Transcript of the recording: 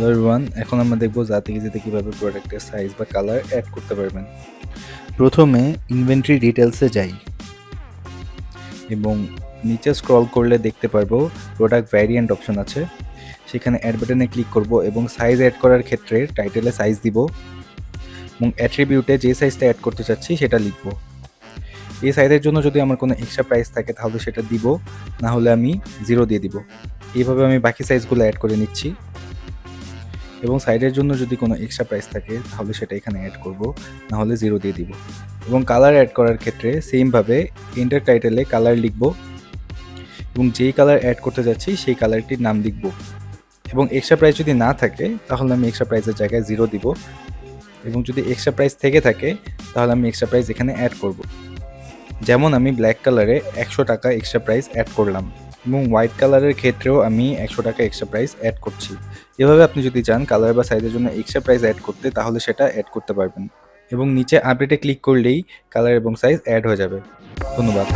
Hello everyone এখন আমরা দেখব থেকে যেতে কীভাবে প্রোডাক্টের সাইজ বা কালার অ্যাড করতে পারবেন। প্রথমে ইনভেন্টরি ডিটেলসে যাই এবং নিচে স্ক্রল করলে দেখতে পারব প্রোডাক্ট ভ্যারিয়েন্ট অপশন আছে। সেখানে অ্যাড বাটনে ক্লিক করব এবং সাইজ অ্যাড করার ক্ষেত্রে টাইটেলে সাইজ দিব এবং অ্যাট্রিবিউটে যে সাইজটা অ্যাড করতে চাচ্ছি সেটা লিখব। এই সাইজের জন্য যদি আমার কোনো এক্সট্রা প্রাইস থাকে তাহলে সেটা দিব, না হলে আমি জিরো দিয়ে দিব। এইভাবে আমি বাকি সাইজগুলো অ্যাড করে নিচ্ছি। এবং সাইডের জন্য যদি কোনো এক্সট্রা প্রাইস থাকে, তাহলে সেটা এখানে অ্যাড করব না হলে জিরো দিয়ে দিব। এবং কালার অ্যাড করার ক্ষেত্রে সেমভাবে এন্টার টাইটেলে কালার লিখব এবং যেই কালার অ্যাড করতে যাচ্ছি, সেই কালারটির নাম লিখব। এবং এক্সট্রা প্রাইস যদি না থাকে, তাহলে আমি এক্সট্রা প্রাইসের জায়গায় জিরো দিব। এবং যদি এক্সট্রা প্রাইস থেকে থাকে, তাহলে আমি এক্সট্রা প্রাইস এখানে অ্যাড করব। যেমন আমি ব্ল্যাক কালারে একশো টাকা এক্সট্রা প্রাইস অ্যাড করলাম। এবং হোয়াইট কালারের ক্ষেত্রেও আমি একশো টাকা এক্সট্রা প্রাইস অ্যাড করছি। এভাবে আপনি যদি চান কালার বা সাইজের জন্য এক্সট্রা প্রাইস অ্যাড করতে, তাহলে সেটা অ্যাড করতে পারবেন। এবং নিচে আপডেটে ক্লিক করলেই কালার এবং সাইজ অ্যাড হয়ে যাবে। ধন্যবাদ।